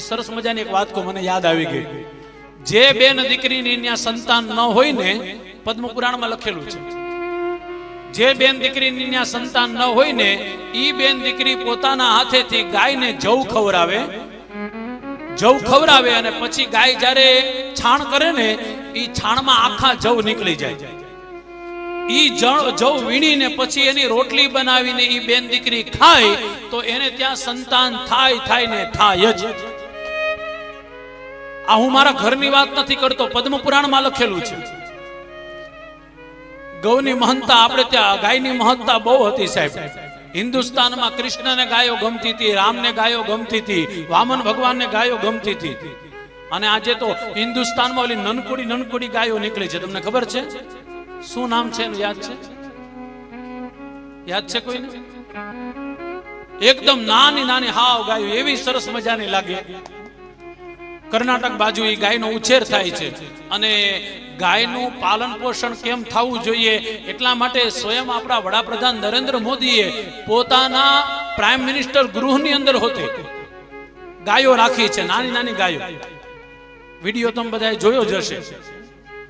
સરસ મજાની એક વાત કો મને યાદ આવી ગઈ. જે બેન દીકરીની ત્યાં સંતાન ન હોય ને પદ્મ પુરાણમાં લખેલું છે. જે બેન દીકરીની ત્યાં સંતાન ન હોય ને, ઈ બેન દીકરી પોતાના હાથેથી ગાયને જવ ખવડાવે. જવ ખવરાવે અને પછી ગાય જ્યારે છાણ કરે ને, ઈ છાણમાં આખા જવ નીકળી જાય. ઈ જવ વીણીને પછી એની રોટલી બનાવીને ઈ બેન દીકરી ખાય, તો એને ત્યાં સંતાન થાય થાય ને થાય જ. આ હું મારા ઘરની વાત નથી કરતો પદ્મ પુરાણમાં લખેલું છે. ગૌની મહંતા આપણે ત્યાં, ગાયની મહત્તા બહુ હતી સાહેબ. હિન્દુસ્તાનમાં કૃષ્ણને ગાયો ગમતી હતી, રામને ગાયો ગમતી હતી, વામન ભગવાનને ગાયો ગમતી હતી. અને આજે તો હિન્દુસ્તાનમાં ઓલી નનકુડી નનકુડી ગાયો નીકળી છે. તમને ખબર છે? શું નામ છે એનું? યાદ છે? યાદ છે કોઈને? એકદમ નાની નાની હાવ ગાયો, એવી સરસ મજાની લાગે. કર્ણાટક બાજુ એ ગાયનો ઉછેર થાય છે. અને ગાયનું પાલન પોષણ કેમ થવું જોઈએ એટલા માટે સ્વયં આપણા વડાપ્રધાન નરેન્દ્ર મોદીએ પોતાના પ્રાઇમ મિનિસ્ટર ગૃહની અંદર હોતે ગાયો રાખી છે નાની નાની ગાયો. વીડિયો તમે બધાએ જોયો જ હશે.